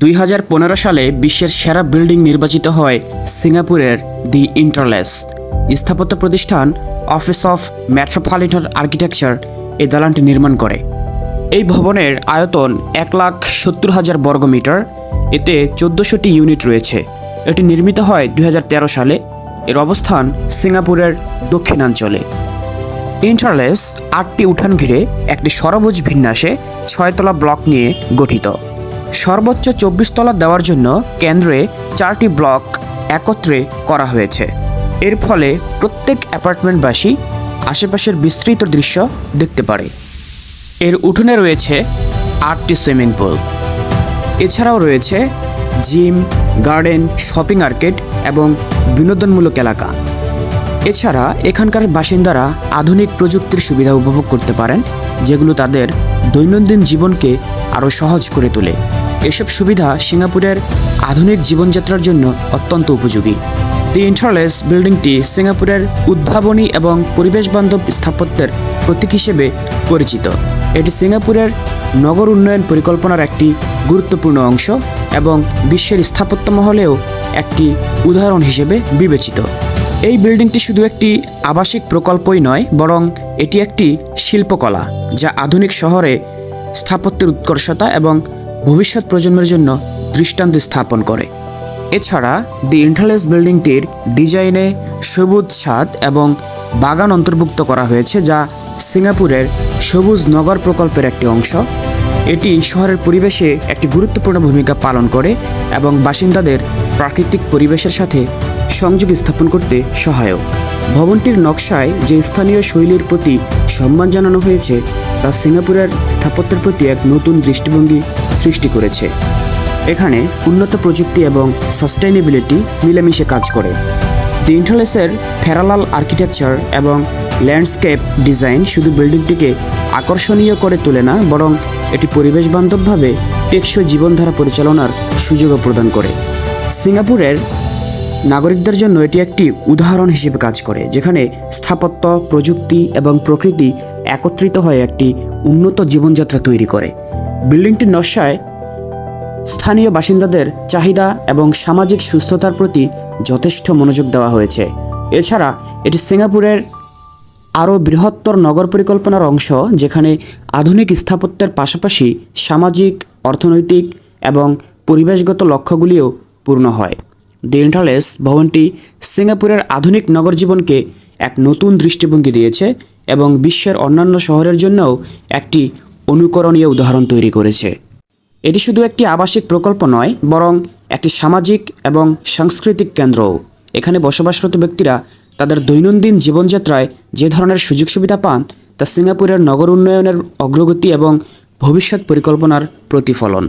দুই হাজার পনেরো সালে বিশ্বের সেরা বিল্ডিং নির্বাচিত হয় সিঙ্গাপুরের দি ইন্টারলেস। স্থাপত্য প্রতিষ্ঠান অফিস অফ মেট্রোপলিটন আর্কিটেকচার এই দালানটি নির্মাণ করে। এই ভবনের আয়তন এক লাখ সত্তর হাজার বর্গমিটার এতে চোদ্দোশোটি ইউনিট রয়েছে। এটি নির্মিত হয় দুই হাজার তেরো সালে। এর অবস্থান সিঙ্গাপুরের দক্ষিণাঞ্চলে। ইন্টারলেস আটটি উঠান ঘিরে একটি সরবুজ বিন্যাসে ছয়তলা ব্লক নিয়ে গঠিত। সর্বোচ্চ চব্বিশ তলা দেওয়ার জন্য কেন্দ্রে চারটি ব্লক একত্রে করা হয়েছে। এর ফলে প্রত্যেক অ্যাপার্টমেন্টবাসী আশেপাশের বিস্তৃত দৃশ্য দেখতে পারে। এর উঠোনে রয়েছে আটটি সুইমিং পুল। এছাড়াও রয়েছে জিম, গার্ডেন, শপিং আর্কেড এবং বিনোদনমূলক এলাকা। এছাড়া এখানকার বাসিন্দারা আধুনিক প্রযুক্তির সুবিধা উপভোগ করতে পারেন, যেগুলো তাদের দৈনন্দিন জীবনকে আরও সহজ করে তোলে। এসব সুবিধা সিঙ্গাপুরের আধুনিক জীবনযাত্রার জন্য অত্যন্ত উপযোগী। দি ইন্টারলেস বিল্ডিংটি সিঙ্গাপুরের উদ্ভাবনী এবং পরিবেশবান্ধব স্থাপত্যের প্রতীক হিসেবে পরিচিত। এটি সিঙ্গাপুরের নগর উন্নয়ন পরিকল্পনার একটি গুরুত্বপূর্ণ অংশ এবং বিশ্বের স্থাপত্য মহলেও একটি উদাহরণ হিসেবে বিবেচিত। এই বিল্ডিংটি শুধু একটি আবাসিক প্রকল্পই নয়, বরং এটি একটি শিল্পকলা, যা আধুনিক শহরে স্থাপত্যের উৎকর্ষতা এবং ভবিষ্যৎ প্রজন্মের জন্য দৃষ্টান্ত স্থাপন করে। এছাড়া দি ইন্টারলেস বিল্ডিংটির ডিজাইনে সবুজ ছাদ এবং বাগান অন্তর্ভুক্ত করা হয়েছে, যা সিঙ্গাপুরের সবুজ নগর প্রকল্পের একটি অংশ। এটি শহরের পরিবেশে একটি গুরুত্বপূর্ণ ভূমিকা পালন করে এবং বাসিন্দাদের প্রাকৃতিক পরিবেশের সাথে সংযোগ স্থাপন করতে সহায়ক। ভবনটির নকশায় যে স্থানীয় শৈলীর প্রতি সম্মান জানানো হয়েছে তা সিঙ্গাপুরের স্থাপত্যের প্রতি এক নতুন দৃষ্টিভঙ্গি সৃষ্টি করেছে। এখানে উন্নত প্রযুক্তি এবং সাস্টেইনেবিলিটি মিলেমিশে কাজ করে। দি ইন্টারলেসের ফেরালাল আর্কিটেকচার এবং ল্যান্ডস্কেপ ডিজাইন শুধু বিল্ডিংটিকে আকর্ষণীয় করে তোলে না, বরং এটি পরিবেশ বান্ধবভাবে টেকসই জীবনধারা পরিচালনার সুযোগও প্রদান করে। সিঙ্গাপুরের নাগরিকদের জন্য এটি একটি উদাহরণ হিসেবে কাজ করে, যেখানে স্থাপত্য, প্রযুক্তি এবং প্রকৃতি একত্রিত হয়ে একটি উন্নত জীবনযাত্রা তৈরি করে। বিল্ডিংটির নকশায় স্থানীয় বাসিন্দাদের চাহিদা এবং সামাজিক সুস্থতার প্রতি যথেষ্ট মনোযোগ দেওয়া হয়েছে। এছাড়া, এটি সিঙ্গাপুরের আরও বৃহত্তর নগর পরিকল্পনার অংশ, যেখানে আধুনিক স্থাপত্যের পাশাপাশি সামাজিক, অর্থনৈতিক এবং পরিবেশগত লক্ষ্যগুলিও পূর্ণ হয়। দি ইন্টারলেস ভবনটি সিঙ্গাপুরের আধুনিক নগর জীবনকে এক নতুন দৃষ্টিভঙ্গি দিয়েছে এবং বিশ্বের অন্যান্য শহরের জন্যও একটি অনুকরণীয় উদাহরণ তৈরি করেছে। এটি শুধু একটি আবাসিক প্রকল্প নয়, বরং একটি সামাজিক এবং সাংস্কৃতিক কেন্দ্রও। এখানে বসবাসরত ব্যক্তিরা তাদের দৈনন্দিন জীবনযাত্রায় যে ধরনের সুযোগ সুবিধা পান, তা সিঙ্গাপুরের নগর উন্নয়নের অগ্রগতি এবং ভবিষ্যৎ পরিকল্পনার প্রতিফলন।